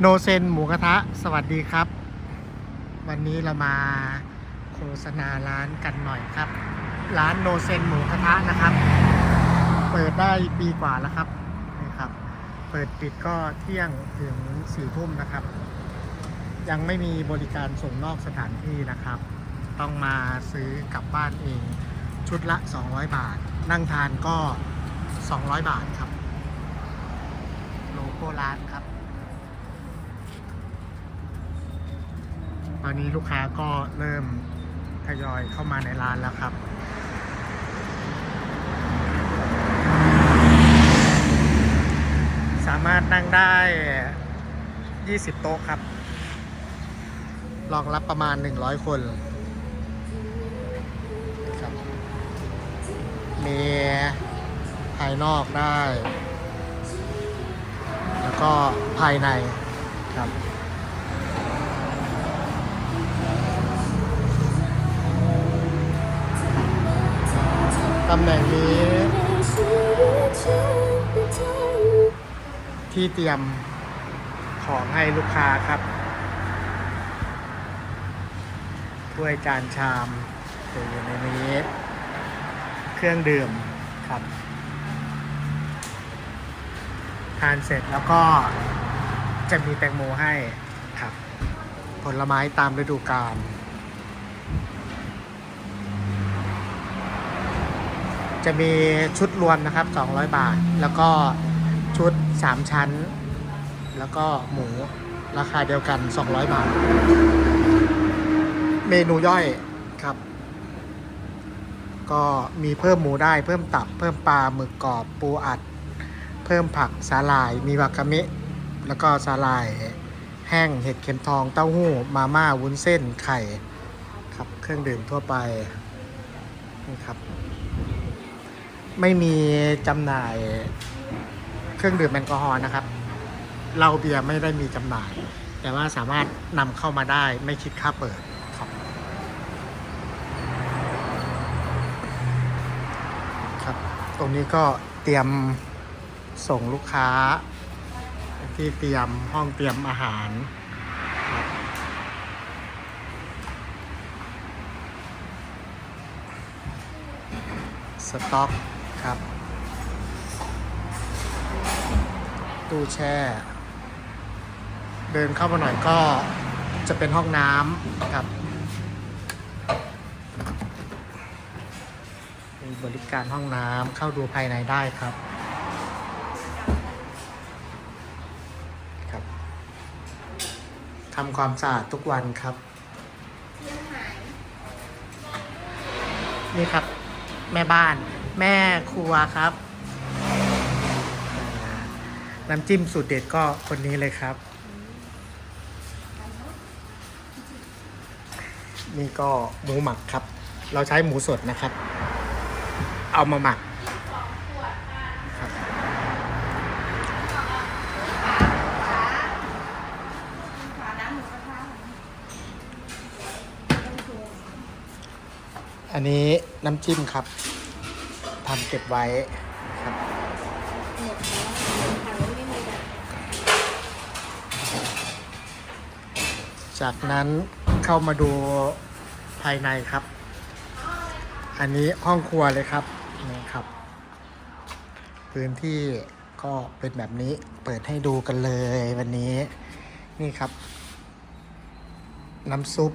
โนเซนหมูกระทะ สวัสดีครับ วันนี้เรามาโฆษณาร้านกันหน่อยครับ ร้านโนเซนหมูกระทะนะครับ เปิดได้ปีกว่าแล้วครับนี่ครับ เปิดปิดก็เที่ยงถึงสี่ทุ่มนะครับ ยังไม่มีบริการส่งนอกสถานที่นะครับ ต้องมาซื้อกลับบ้านเอง ชุดละ 200 บาท นั่งทานก็ 200 บาทครับ โลโก้ร้านครับ อนนี้ลูกค้าก็เริ่มทยอยเข้ามาในร้านแล้วครับ สามารถนั่งได้ 20 โต๊ะครับ รองรับประมาณ 100 คนครับมีภายนอกได้ แล้วก็ภายในครับำแหน่งนี้ ที่เตรียมของให้ลูกค้าครับถ้วยจานชามอยู่ในนี้ เครื่องดื่มครับ ทานเสร็จแล้วก็จะมีแตงโมให้ครับ ผลไม้ตามฤดูกาล จะมีชุดรวมนะครับ 200 บาท แล้วก็ชุด 3 ชั้น แล้วก็หมูราคาเดียวกัน 200 บาท เมนูย่อยครับ ก็มีเพิ่มหมูได้เพิ่มตับ เพิ่มปลาหมึกกรอบปูอัด เพิ่มผักสาหร่าย มีวากาเมะแล้วก็สาหร่าย แห้งเห็ดเข็มทองเต้าหู้ มาม่าวุ้นเส้นไข่ ครับเครื่องดื่มทั่วไปนี่ครับ ไม่มีจำหน่ายเครื่องดื่มแอลกอฮอล์นะครับเหล้าเบียร์ไม่ได้มีจำหน่าย แต่ว่าสามารถนำเข้ามาได้ไม่คิดค่าเปิดครับครับ ตรงนี้ก็เตรียมส่งลูกค้า ที่เตรียมห้องเตรียมอาหารสต็อก ครับ ตู้แช่ เดินเข้ามาหน่อยก็จะเป็นห้องน้ำครับ มีบริการห้องน้ำเข้าดูภายในได้ครับครับทำความสะอาดทุกวันครับ นี่ครับ แม่บ้าน แม่ครัวครับ น้ำจิ้มสูตรเด็ดก็คนนี้เลยครับ นี่ก็หมูหมักครับ เราใช้หมูสดนะครับ เอามาหมักอันนี้น้ำจิ้มครับ ทำเก็บไว้ครับจากนั้นเข้ามาดูภายในครับ อันนี้ห้องครัวเลยครับนี่ครับ พื้นที่ก็เป็นแบบนี้เปิดให้ดูกันเลยวันนี้ นี่ครับ น้ำซุป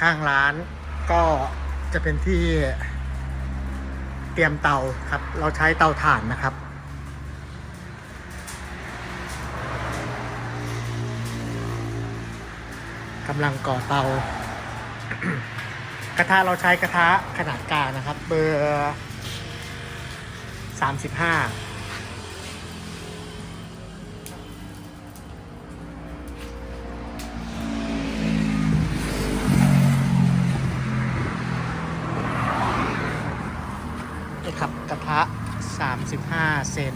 ข้างร้านก็จะเป็นที่เตรียมเตาครับ เราใช้เตาถ่านนะครับ กำลังก่อเตา กระทะเราใช้กระทะขนาดกลางนะครับ เบอร์ะครับกระทะ 35 เซน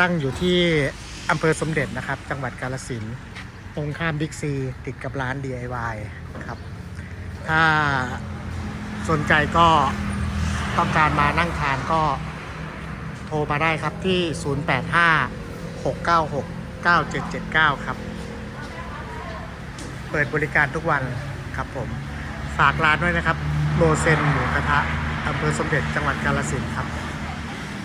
ตั้งอยู่ที่อำเภอสมเด็จนะครับ จังหวัดกาลสินตรงข้ามบิ๊กซีติดกับร้าน DIY ครับ ถ้าสนใจก็ต้องการมานั่งทานก็โทรมาได้ครับที่ 085 696 9779 ครับ เปิดบริการทุกวันครับผม ฝากร้านด้วยนะครับโรเซนหมูกระทะอำเภอสมเด็จจังหวัดกาลสินธุ์ครับ